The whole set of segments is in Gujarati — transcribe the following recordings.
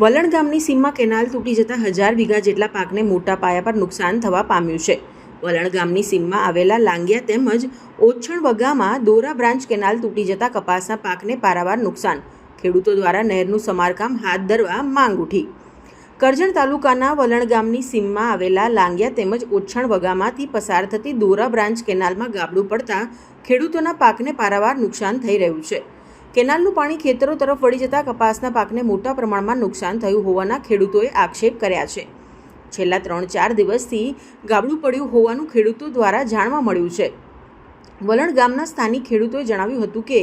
વલણ ગામની સીમમાં કેનાલ તૂટી જતાં હજાર વીઘા જેટલા પાકને મોટા પાયા પર નુકસાન થવા પામ્યું છે. વલણ ગામની સીમમાં આવેલા લાંગિયા તેમજ ઓછણ વગામાં દોરા બ્રાન્ચ કેનાલ તૂટી જતા કપાસના પાકને પારાવાર નુકસાન. ખેડૂતો દ્વારા નહેરનું સમારકામ હાથ ધરવા માંગ ઉઠી. કરજણ તાલુકાના વલણ ગામની સીમમાં આવેલા લાંગિયા તેમજ ઓછણ વગામાંથી પસાર થતી દોરા બ્રાન્ચ કેનાલમાં ગાબડું પડતા ખેડૂતોના પાકને પારાવાર નુકસાન થઈ રહ્યું છે. કેનાલનું પાણી ખેતરો તરફ વળી જતા કપાસના પાકને મોટા પ્રમાણમાં નુકસાન થયું હોવાના ખેડૂતોએ આક્ષેપ કર્યા છે. છેલ્લા ત્રણ ચાર દિવસથી ગાબડું પડ્યું હોવાનું ખેડૂતો દ્વારા જાણવા મળ્યું છે. વલણ ગામના સ્થાનિક ખેડૂતોએ જણાવ્યું હતું કે,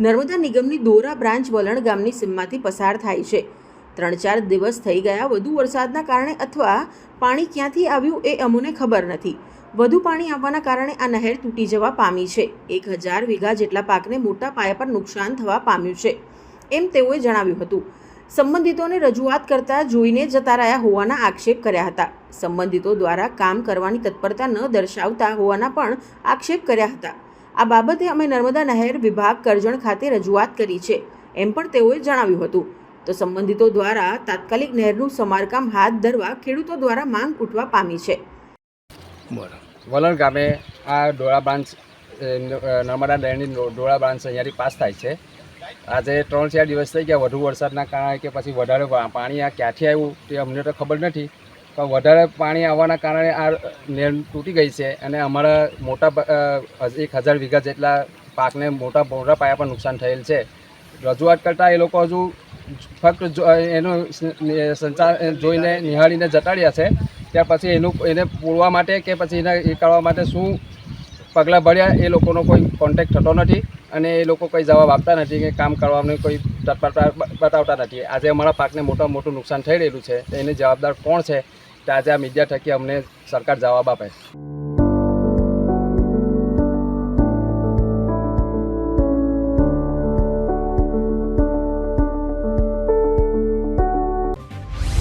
નર્મદા નિગમની દોરા બ્રાન્ચ વલણ ગામની સીમમાંથી પસાર થાય છે. ત્રણ ચાર દિવસ થઈ ગયા, વધુ વરસાદના કારણે અથવા પાણી ક્યાંથી આવ્યું એ અમોને ખબર નથી. વધુ પાણી આવવાના કારણે આ નહેર તૂટી જવા પામી છે. એક હજાર વીઘા જેટલા પાકને મોટા પાયા પર નુકસાન થવા પામ્યું છે, એમ તેઓએ જણાવ્યું હતું. સંબંધિતોને રજૂઆત કરતા જોઈને જતા રહ્યા હોવાના આક્ષેપ કર્યા હતા. સંબંધિતો દ્વારા કામ કરવાની તત્પરતા ન દર્શાવતા હોવાના પણ આક્ષેપ કર્યા હતા. આ બાબતે અમે નર્મદા નહેર વિભાગ કરજણ ખાતે રજૂઆત કરી છે, એમ પણ તેઓએ જણાવ્યું હતું. તો સંબંધિતો દ્વારા તાત્કાલિક નહેરનું સમારકામ હાથ ધરવા ખેડૂતો દ્વારા માંગ ઉઠવા પામી છે. બોલો વલણ ગામે આ ડોળા બ્રાન્ચ નર્મદા ડેમની ડોળા બ્રાન્ચ અહીંયાથી પાસ થાય છે. આજે ત્રણ ચાર દિવસ થઈ ગયા વધુ વરસાદના કારણે કે પછી વધારે પાણી આ ક્યાંથી આવ્યું તે અમને તો ખબર નથી. પણ વધારે પાણી આવવાના કારણે આ નેર તૂટી ગઈ છે અને અમારા મોટા એક હજાર વીઘા જેટલા પાકને મોટા મોટા પાયા પર નુકસાન થયેલ છે. રજૂઆત કરતાં એ લોકો હજુ ફક્ત એનો સંચાર જોઈને નિહાળીને જતાડ્યા છે. ત્યાર પછી એનું એને પૂરવા માટે કે પછી એને એ કરવા માટે શું પગલાં ભર્યા, એ લોકોનો કોઈ કોન્ટેક્ટ થતો નથી અને એ લોકો કોઈ જવાબ આપતા નથી કે કામ કરવાનું કોઈ બતાવતા નથી. આજે અમારા પાકને મોટા મોટું નુકસાન થઈ રહેલું છે એને જવાબદાર કોણ છે? તે આજે આ મીડિયા થકી અમને સરકાર જવાબ આપે.